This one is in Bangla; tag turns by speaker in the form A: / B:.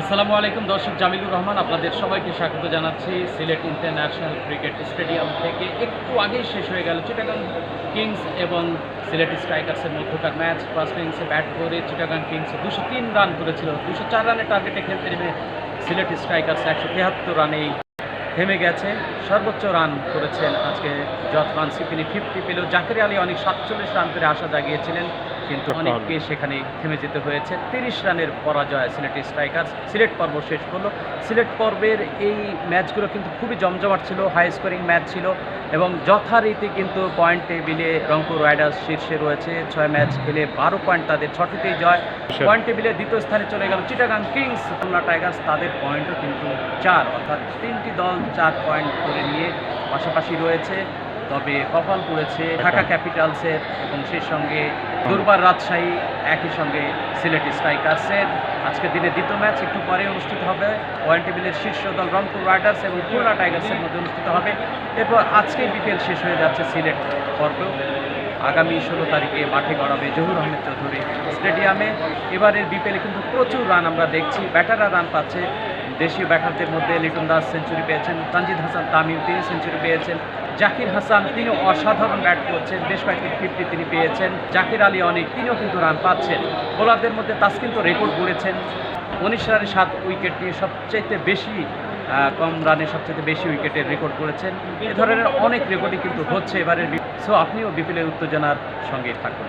A: আসসালামু আলাইকুম দর্শক, জামিলুর রহমান আপনাদের সবাইকে স্বাগত জানাচ্ছি। সিলেট ইন্টারন্যাশনাল ক্রিকেট স্টেডিয়াম থেকে একটু আগেই শেষ হয়ে গেল চিটাগাং কিংস এবং সিলেট স্ট্রাইকার্সের মধ্যকার ম্যাচ। ফার্স্ট ইনিংসে ব্যাট করে চিটাগাং কিংস দুশো তিন রান করেছিল। দুশো চার রানের টার্গেটে খেলতে নেমে সিলেট স্ট্রাইকার্স একশো তেহাত্তর রানেই থেমে গেছে। সর্বোচ্চ রান করেছেন আজকে যথমান সিপিনি ফিফটি পেলেও জাকির আলী অনেক সাতচল্লিশ রান করে আশা জাগিয়েছিলেন। কিন্তু অনেককে সেখানে থেমে যেতে হয়েছে। তিরিশ রানের পরাজয় সিলেট স্ট্রাইকার্স। সিলেট পর্ব শেষ করল। সিলেট পর্বের এই ম্যাচগুলো কিন্তু খুবই জমজমাট ছিল হাই স্কোরিং ম্যাচ ছিল এবং যথারীতি কিন্তু পয়েন্ট টেবিলে রংপুর রাইডার্স শীর্ষে রয়েছে। ছয় ম্যাচ খেলে বারো পয়েন্ট তাদের ছটিতেই জয়। পয়েন্ট টেবিলে দ্বিতীয় স্থানে চলে গেল চিটাগাং কিংস। খুলনা টাইগার্স তাদের পয়েন্টও কিন্তু চার অর্থাৎ তিনটি দল চার পয়েন্ট করে নিয়ে পাশাপাশি রয়েছে। তবে কপাল পড়েছে ঢাকা ক্যাপিটালসের এবং সেই সঙ্গে দুর্বার রাজশাহী একই সঙ্গে সিলেট স্ট্রাইকার্সের। আজকে দিনে দ্বিতীয় ম্যাচ একটু পরে অনুষ্ঠিত হবে। পয়েন্ট টেবিলের শীর্ষ দল রংপুর রাইডার্স এবং খুলনা টাইগার্সের মধ্যে অনুষ্ঠিত হবে। এরপর আজকে বিকেল শেষ হয়ে যাচ্ছে সিলেট পর্বেও আগামী ষোলো তারিখে মাঠে গড়াবে জহুর আহমেদ চৌধুরী স্টেডিয়ামে। এবারের বিপিএলে কিন্তু প্রচুর রান আমরা দেখছি। ব্যাটাররা রান পাচ্ছে। দেশীয় ব্যাটারদের মধ্যে লিটন দাস সেঞ্চুরি পেয়েছেন, তানজিদ হাসান তামিম তিনি সেঞ্চুরি পেয়েছেন, জাকির হাসান তিনি অসাধারণ ব্যাট করছেন, বেশ কয়েকটি ফিফটি তিনি পেয়েছেন, জাকির আলী অনেক, তিনিও কিন্তু রান পাচ্ছেন। বোলারদের মধ্যে তাসকিন তো রেকর্ড গড়েছেন উনিশ রানে সাত উইকেট নিয়ে সবচাইতে বেশি কম রানে সবচেয়ে বেশি উইকেটের রেকর্ড করেছেন এ ধরনের অনেক রেকর্ডই কিন্তু হচ্ছে এবারের সো আপনিও বিপিএলের উত্তেজনার সঙ্গে থাকুন।